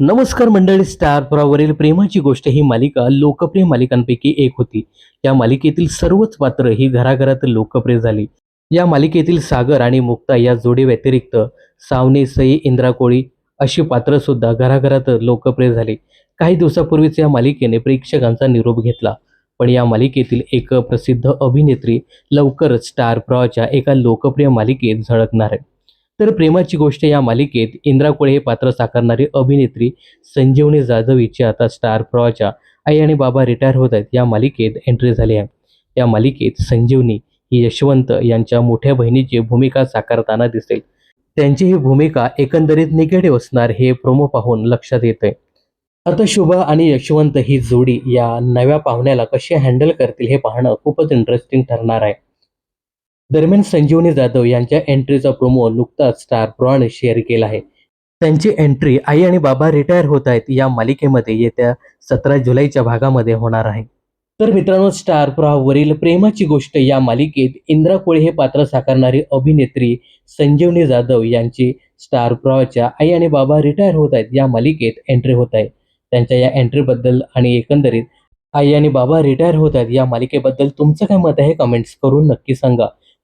नमस्कार मंडळी स्टारप्रॉवरील प्रेमाची गोष्ट ही मालिका लोकप्रिय मालिकांपैकी एक होती. या मालिकेतील सर्वच पात्र ही घराघरात लोकप्रिय झाली. या मालिकेतील सागर आणि मुक्ता या जोडी व्यतिरिक्त सावने सई इंद्रा कोळी अशी पात्र सुद्धा घराघरात लोकप्रिय झाली. काही दिवसापूर्वीच या मालिकेने प्रेक्षकांचा निरोप घेतला. पण या मालिकेतील एक प्रसिद्ध अभिनेत्री लवकरच स्टार प्रवाच्या एका लोकप्रिय मालिकेत झळकणार आहे. तर प्रेमाची गोष्ट या मालिकेत इंद्रा कोळे हे पात्र साकारणारी अभिनेत्री संजीवनी जाधव हिची आता स्टार प्रवाच्या आई आणि बाबा रिटायर होत आहेत. या मालिकेत एंट्री झाली आहे. या मालिकेत संजीवनी ही यशवंत यांच्या मोठ्या बहिणीची भूमिका साकारताना दिसेल. त्यांची ही भूमिका एकंदरीत निगेटिव्ह असणार हे प्रोमो पाहून लक्षात येते आता शुभा आणि यशवंत ही जोडी या नव्या पाहुण्याला कशी हँडल करतील हे पाहणं खूपच इंटरेस्टिंग ठरणार आहे. दरम्यान संजीवनी जाधव यांच्या एंट्रीचा प्रोमो नुकताच स्टार प्रॉने शेअर केला आहे. त्यांची एंट्री आई आणि बाबा रिटायर होत आहेत या मालिकेमध्ये येत्या सतरा जुलैच्या भागामध्ये होणार आहे. तर मित्रांनो स्टार प्रवाहवरील प्रेमाची गोष्ट या मालिकेत इंद्रा कोळी हे पात्र साकारणारी अभिनेत्री संजीवनी जाधव यांची स्टार प्रवाहाच्या आई आणि बाबा रिटायर होत आहेत या मालिकेत एंट्री होत आहे. त्यांच्या या एंट्रीबद्दल आणि एकंदरीत आई आणि बाबा रिटायर होत आहेत या मालिकेबद्दल तुमचं काय मत आहे कमेंट्स करून नक्की सांगा.